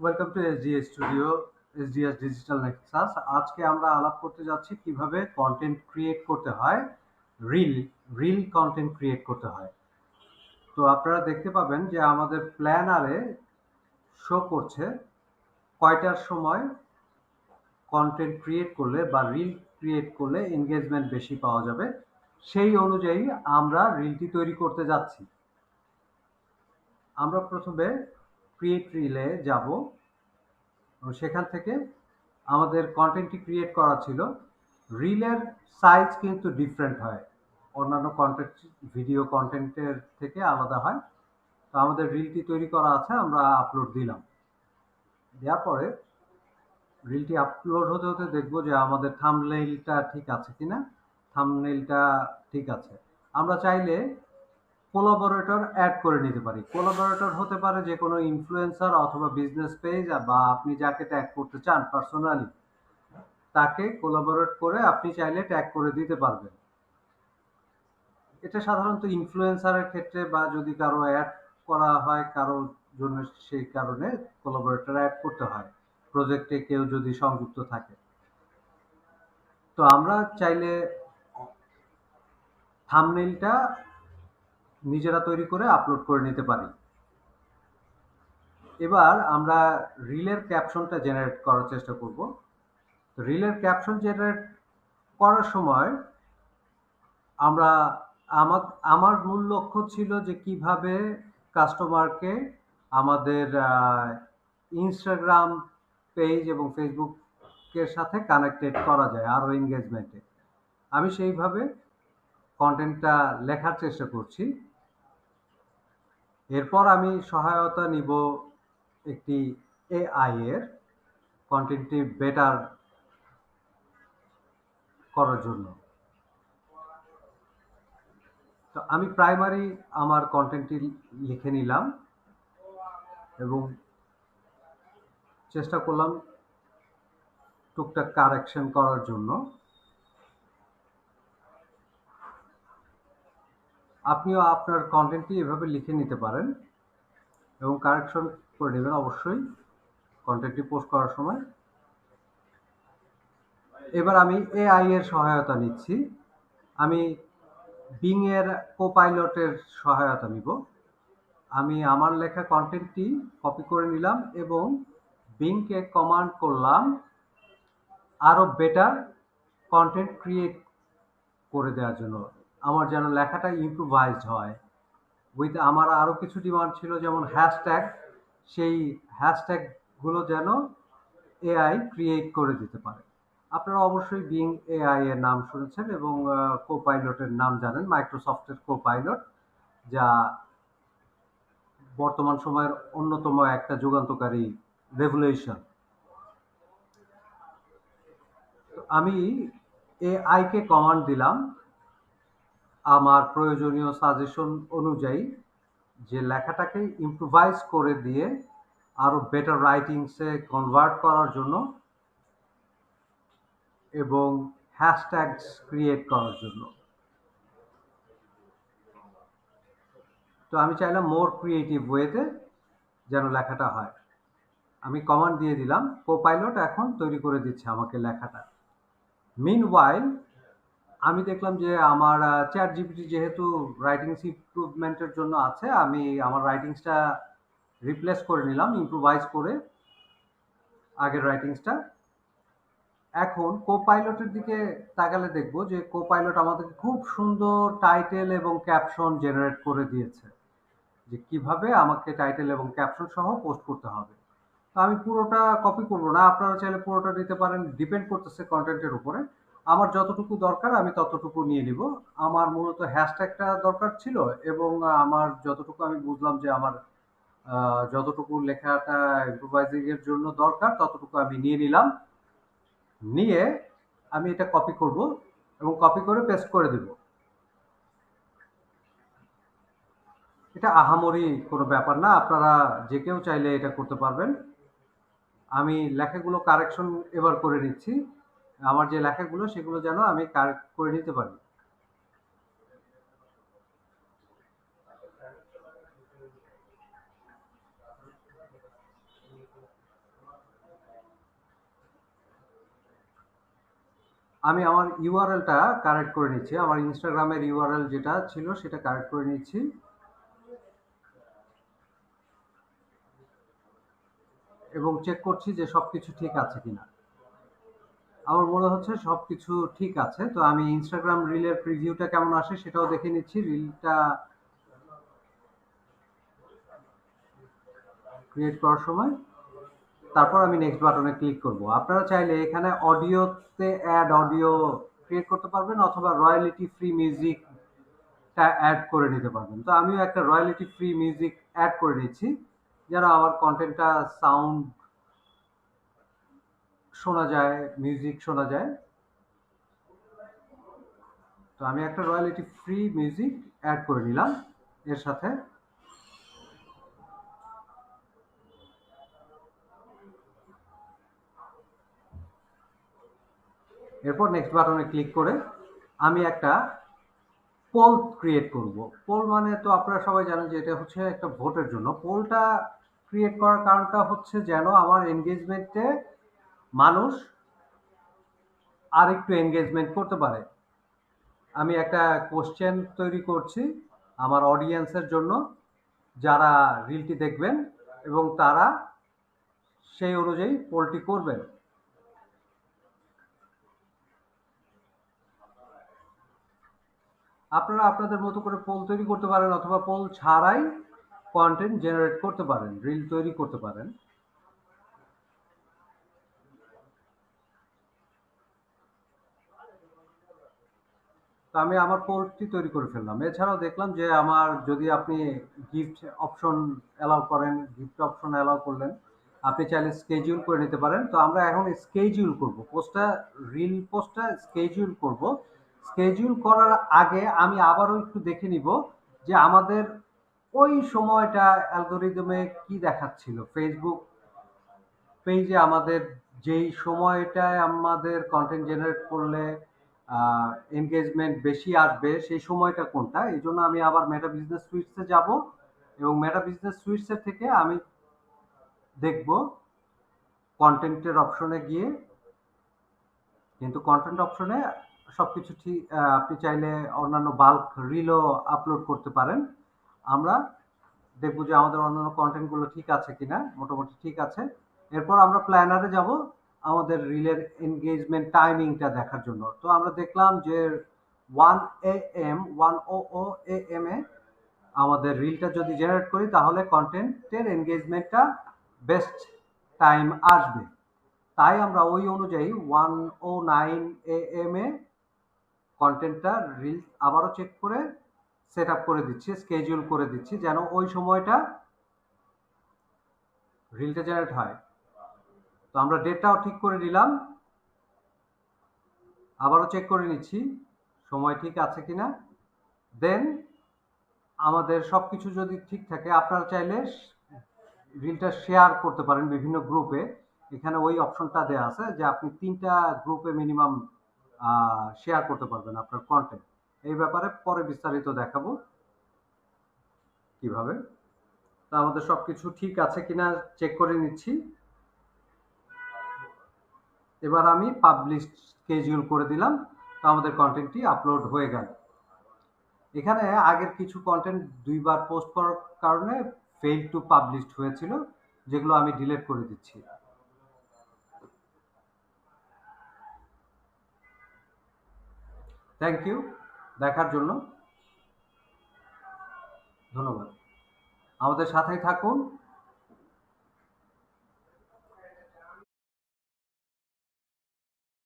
Welcome to SDS studio SDS digital nexus আজকে আমরা আলাপ করতে যাচ্ছি কীভাবে কন্টেন্ট ক্রিয়েট করতে হয় রিল রিল কন্টেন্ট ক্রিয়েট করতে হয়। তো আপনারা দেখতে পাবেন যে আমাদের প্ল্যানারে শো করছে কয়টার সময় কন্টেন্ট ক্রিয়েট করলে বা রিল ক্রিয়েট করলে এনগেজমেন্ট বেশি পাওয়া যাবে, সেই অনুযায়ী আমরা রিলটি তৈরি করতে যাচ্ছি। আমরা প্রথমে ক্রিয়েট রিলে যাব। সেখান থেকে আমাদের কন্টেন্টটি ক্রিয়েট করা ছিল। রিলের সাইজ কিন্তু ডিফারেন্ট হয়। অন্যান্য কন্টেন্ট ভিডিও কন্টেন্টের থেকে আলাদা হয়। তো আমাদের রিলটি তৈরি করা আছে, আমরা আপলোড দিলাম। দেওয়ার পরে রিলটি আপলোড হতে হতে দেখব যে আমাদের থামনেইলটা ঠিক আছে কিনা। থামনেইলটা ঠিক আছে। আমরা চাইলে কোলাবোরেটর অ্যাড করে নিতে পারি। কোলাবোরেটর হতে পারে যে কোনো ইনফ্লুয়েন্সার অথবা বিজনেস পেজ বা আপনি যাকে ট্যাগ করতে চান পার্সোনালি তাকে কোলাবোরেট করে আপনি চাইলে ট্যাগ করে দিতে পারবেন। এটা সাধারণত ইনফ্লুয়েন্সারের ক্ষেত্রে বা যদি কারও অ্যাড করা হয় কারোর জন্য সেই কারণে কোলাবোরেটর অ্যাড করতে হয়। প্রজেক্টে কেউ যদি সংযুক্ত থাকে। তো আমরা চাইলে থামনেইলটা নিজেরা তৈরি করে আপলোড করে নিতে পারি। এবার আমরা রিলের ক্যাপশনটা জেনারেট করার চেষ্টা করব। রিলের ক্যাপশন জেনারেট করার সময় আমরা আমার আমার মূল লক্ষ্য ছিল যে কীভাবে কাস্টমারকে আমাদের ইনস্টাগ্রাম পেজ এবং ফেসবুকের সাথে কানেক্টেড করা যায় আরও এনগেজমেন্টে আমি সেইভাবে কন্টেন্টটা লেখার চেষ্টা করছি। এরপর আমি সহায়তা নিব একটি এআই এর কন্টেন্টটি বেটার করার জন্য। তো আমি প্রাইমারি আমার কন্টেন্টটি লিখে নিলাম এবং চেষ্টা করলাম টুকটাক কারেকশন করার জন্য। আপনিও আপনার কন্টেন্টটি এভাবে লিখে নিতে পারেন এবং কারেকশন করে নেবেন অবশ্যই কন্টেন্টটি পোস্ট করার সময়। এবার আমি এআই এর সহায়তা নিচ্ছি। আমি বিং এর কোপাইলটের সহায়তা নিব। আমি আমার লেখা কন্টেন্টটি কপি করে নিলাম এবং বিংকে কমান্ড করলাম আরও বেটার কন্টেন্ট ক্রিয়েট করে দেওয়ার জন্য। আমার যেন লেখাটা ইম্প্রোভাইজড হয়। উইথ আমার আরও কিছু ডিমান্ড ছিল, যেমন হ্যাশট্যাগ সেই হ্যাশট্যাগুলো যেন এআই ক্রিয়েট করে দিতে পারে। আপনারা অবশ্যই বিং এআই এর নাম শুনেছেন এবং কো পাইলটের নাম জানেন মাইক্রোসফটের কো পাইলট যা বর্তমান সময়ের অন্যতম একটা যুগান্তকারী রেভুলেশন আমি এআইকে কমান্ড দিলাম আমার প্রয়োজনীয় সাজেশন অনুযায়ী যে লেখাটাকে ইম্প্রোভাইজ করে দিয়ে আরও বেটার রাইটিংসে কনভার্ট করার জন্য এবং হ্যাশট্যাগস ক্রিয়েট করার জন্য। তো আমি চাইলাম মোর ক্রিয়েটিভ ওয়েতে যেন লেখাটা হয়। আমি কমান্ড দিয়ে দিলাম কোপাইলট এখন তৈরি করে দিচ্ছে আমাকে লেখাটা। মিন ওয়াইল আমি দেখলাম যে আমার চ্যাট জিপিটি যেহেতু রাইটিংস ইম্প্রুভমেন্টের জন্য আছে, আমি আমার রাইটিংসটা রিপ্লেস করে নিলাম ইম্প্রোভাইজ করে আগের রাইটিংসটা এখন কো পাইলটের দিকে তাকালে দেখব যে কো পাইলট আমাদেরকে খুব সুন্দর টাইটেল এবং ক্যাপশন জেনারেট করে দিয়েছে, যে কীভাবে আমাকে টাইটেল এবং ক্যাপশন সহ পোস্ট করতে হবে। তো আমি পুরোটা কপি করব না, আপনারা চাইলে পুরোটা নিতে পারেন ডিপেন্ড করতেছে কন্টেন্টের উপরে। আমার যতটুকু দরকার, আমি ততটুকু নিয়ে নিব। আমার মূলত হ্যাশট্যাগটা দরকার ছিল এবং আমার যতটুকু আমি বুঝলাম যে আমার যতটুকু লেখাটা ইম্প্রোভাইজিং এর জন্য দরকার, ততটুকু আমি নিয়ে নিলাম। নিয়ে আমি এটা কপি করব এবং কপি করে পেস্ট করে দেব। এটা আহামরি কোনো ব্যাপার না, আপনারা যে কেউ চাইলে এটা করতে পারবেন। আমি লেখাগুলো কারেকশন এবার করে নিচ্ছি। আমার যে লেখাগুলো, সেগুলো যেন আমি কারেক্ট করে নিতে পারি। আমি আমার ইউআরএলটা কারেক্ট করে নিচ্ছি। আমার ইনস্টাগ্রামের ইউআরএল যেটা ছিল, সেটা কারেক্ট করে নিচ্ছি। এবং চেক করছি যে সব কিছু ঠিক আছে কিনা। আমার মনে হচ্ছে সবকিছু ঠিক আছে। তো আমি ইনস্টাগ্রাম রিলের প্রিভিউটা কেমন আসে সেটাও দেখে নিচ্ছি। রিলটা ক্রিয়েট করার সময়। তারপর আমি নেক্সট বাটনে ক্লিক করব। আপনারা চাইলে এখানে অডিওতে অ্যাড অডিও ক্রিয়েট করতে পারবেন অথবা রয়্যালিটি ফ্রি মিউজিকটা অ্যাড করে নিতে পারবেন। তো আমিও একটা রয়্যালিটি ফ্রি মিউজিক অ্যাড করে নিচ্ছি। যারা আমার কন্টেন্টটা সাউন্ড শোনা যায় মিউজিক শোনা যায়। তো আমি একটা রয়্যালিটি ফ্রি মিউজিক অ্যাড করে নিলাম। এর সাথে এরপর নেক্সট বাটনে ক্লিক করে আমি একটা পোল ক্রিয়েট করব। পোল মানে তো আপনারা সবাই জানেন যে এটা হচ্ছে একটা ভোটের জন্য। পোলটা ক্রিয়েট করার কারণটা হচ্ছে যেন আমার এনগেজমেন্টে মানুষ আর একটু এনগেজমেন্ট করতে পারে। আমি একটা কোশ্চেন তৈরি করছি আমার অডিয়েন্সের জন্য, যারা রিলটি দেখবেন এবং তারা সেই অনুযায়ী পোলটি করবেন। আপনারা আপনাদের মতো করে পোল তৈরি করতে পারেন অথবা পোল ছাড়াই কন্টেন্ট জেনারেট করতে পারেন রিল তৈরি করতে পারেন। তো আমি আমার পোলটি তৈরি করে ফেললাম। এছাড়াও দেখলাম যে আমার যদি আপনি গিফট অপশন অ্যালাউ করেন গিফট অপশন অ্যালাউ করলেন, আপনি চাইলে স্কেজিউল করে নিতে পারেন। তো আমরা এখন স্কেজিউল করব। পোস্টটা রিল পোস্টটা স্কেজিউল করব। স্কেজিউল করার আগে আমি আবারও একটু দেখে নিব যে আমাদের ওই সময়টা অ্যালগোরিদমে কি দেখাচ্ছিল। ফেসবুক পেজে আমাদের যেই সময়টায় আমাদের কন্টেন্ট জেনারেট করলে এনগেজমেন্ট বেশি আসবে সেই সময়টা কোনটা? এই জন্য আমি আবার মেটা বিজনেস সুইটসে যাব এবং মেটা বিজনেস সুইটসের থেকে আমি দেখব কন্টেন্টের অপশনে গিয়ে। কিন্তু কন্টেন্ট অপশনে সব কিছু ঠিক আপনি চাইলে অন্যান্য বাল্ক রিলও আপলোড করতে পারেন। আমরা দেখব যে আমাদের অন্যান্য কন্টেন্টগুলো ঠিক আছে কিনা, মোটামুটি ঠিক আছে। এরপর আমরা প্ল্যানারে যাব। আমাদের রিলের এনগেজমেন্ট টাইমিংটা দেখার জন্য। তো আমরা দেখলাম যে one A M one O O A M এ আমাদের রিলটা যদি জেনারেট করি, তাহলে কন্টেন্টের এনগেজমেন্টটা বেস্ট টাইম আসবে। তাই আমরা ওই অনুযায়ী one O nine A M এ কন্টেন্টটা রিল আবারও চেক করে সেট আপ করে দিচ্ছি স্কেজুল করে দিচ্ছি, যেন ওই সময়টা রিলটা জেনারেট হয়। তো আমরা ডেটটাও ঠিক করে নিলাম। আবারও চেক করে নিচ্ছি, সময় ঠিক আছে কিনা। দেন আমাদের সব কিছু যদি ঠিক থাকে, আপনারা চাইলে রিলটা শেয়ার করতে পারেন বিভিন্ন গ্রুপে এখানে ওই অপশনটা দেওয়া আছে যে আপনি তিনটা গ্রুপে মিনিমাম শেয়ার করতে পারবেন আপনার কন্টেন্ট এই ব্যাপারে পরে বিস্তারিত দেখাবো কীভাবে। তা আমাদের সব কিছু ঠিক আছে কিনা চেক করে নিচ্ছি। এবার আমি পাবলিশ স্কেজিউল করে দিলাম, তো আমাদের কন্টেন্টটি আপলোড হয়ে গেল। এখানে আগের কিছু কন্টেন্ট দুইবার পোস্ট করার কারণে ফেল টু পাবলিশড হয়েছিল, যেগুলো আমি ডিলিট করে দিচ্ছি। থ্যাংক ইউ দেখার জন্য। ধন্যবাদ। আমাদের সাথেই থাকুন।